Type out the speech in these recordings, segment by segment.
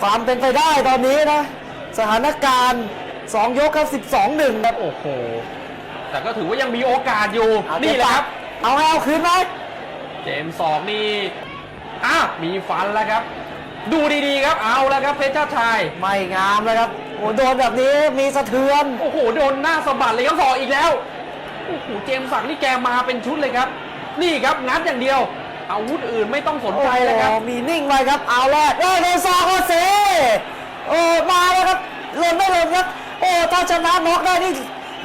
ความเป็นไปได้ตอนนี้นะ สถานการณ์ 2 ยกครับ 12 1ครับโอ้โห แต่ก็ถือว่ายังมีโอกาสอยู่นี่แหละครับ เอาให้เอาคืนไหมเจมส์สองนี่อะมีฟันแล้วครับ ดูดีๆครับ เอาแล้วครับเพชรชาติชาย ไม่งามเลยครับโอ้โดนแบบนี้มีสะเทือน โอ้โห โดนหน้าสะบัดเลยครับสอกอีกแล้ว โอ้โห เจมส์สักดิ์นี่แกมาเป็นชุดเลยครับ นี่ครับงัดอย่างเดียว อาวุธอื่นไม่ต้องสนใจแล้วครับโอ้มีนิ่งไว้ครับเอาแรกเอ้ยโดนซอกโอเซโอ้มาแล้วครับหล่นไม่หล่นครับโอ้ถ้าชนะน็อกได้นี่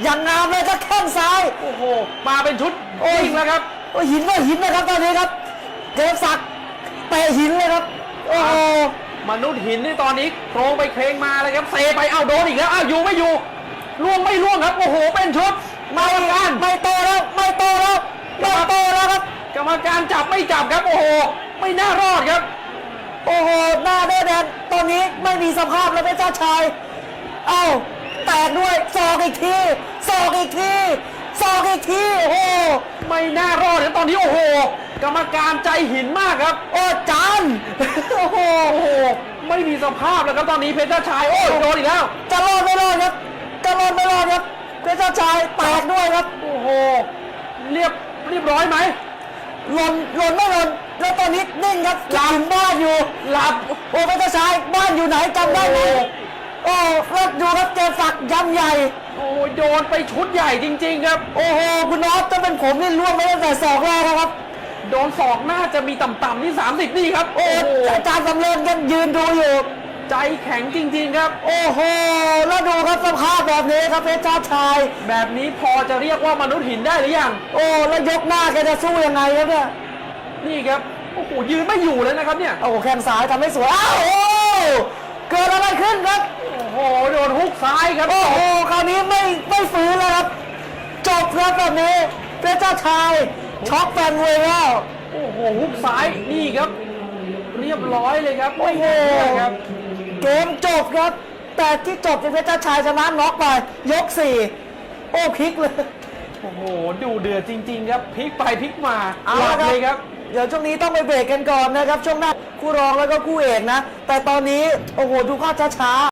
อย่างงามเลยครับแข้งซ้าย โอ้โห มาเป็นชุดโอ้ยจริงแล้วครับโอ้หินก็หินนะครับตอนนี้ครับเจมส์ศักดิ์เตะหินเลยครับโอ้โหมนุษย์หินนี่ตอนนี้โครงไปเคลงมาเลยครับเซไปเอาโดนอีกแล้วอ้าวอยู่ไม่อยู่ล่วงไม่ล่วงครับโอ้โหเป็นชุดไม่กันไม่โตแล้วไม่โตแล้วไม่โตแล้วค รับกรรมการจับไม่จับครับโอ้โหไม่น่ารอดครับ โอ้โหหน้าแดงแดงตอนนี้ไม่มีสภาพแล้วเป็นเจ้าชาย เอ้าแตกด้วยศอกอีกทีศอกอีกทีศอกอีกทีโอ้โหไม่น่ารอดครับตอนนี้โอ้โห กรรมการใจหินมากครับ โอ้จานโอ้โหไม่มีสภาพแล้วครับตอนนี้เพชรชายโอ้ยโดนอีกแล้วจะรอดไม่รอดครับจะรอดไม่รอดครับเป็นเจ้าชายแตกด้วยครับโอ้โหเรียบเรียบร้อยไหม หล่นหล่นไม่หล่นแล้วตอนนี้นิ่งครับหลังบ้านอยู่หลับโอ้เป็นเจ้าชายบ้านอยู่ไหนจำได้ไหมโอ้แล้วดูครับเจมส์ศักดิ์ยำใหญ่โอ้ยโดนไปชุดใหญ่จริง ๆ ครับ โอ้โหคุณน็อตถ้าเป็นผมนี่ล่วงไปตั้งแต่ศอกแรกนะครับ โดนศอกน่าจะมีต่ำๆที่ 30 นี่ครับ โอ้โอ้โหอาจารย์สำเร็จยังยืนดูอยู่ ใจแข็งจริง ๆ ครับ โอ้โห แล้วดูครับสภาพแบบนี้ครับเพชรชาติชาย แบบนี้พอจะเรียกว่ามนุษย์หินได้หรือยัง โอ้ แล้วยกหน้าแกจะสู้ยังไงครับเนี่ย นี่ครับ โอ้โห ยืนไม่อยู่เลยนะครับเนี่ย โอ้โหแข้งซ้ายทำให้สวย อ้าว โอ้ เกิดอะไรขึ้นครับ โอ้โห โดนฮุกซ้ายครับ โอ้โห คราวนี้ไม่ไม่ฟื้นแล้วครับ จบครับแบบนี้ เพชรชาติชายช็อกแฟนมวยแล้วโอ้โหฮุกซ้าย นี่ครับ เรียบร้อยเลยครับ โอ้โหไม่น่าเชื่อครับ เกมจบครับ แต่ที่จบเป็นเพชรชาติชายชนะน็อกไปยกสี่โอ้พลิกเลย โอ้โห ดูเดือดจริง ๆ ครับพลิกไปพลิกมาเอาหลัละบเลยครับ เดี๋ยวช่วงนี้ต้องไปเบรกกันก่อนนะครับ ช่วงหน้าคู่รองแล้วก็คู่เอกนะ แต่ตอนนี้ โอ้โห ดูภาพช้าๆ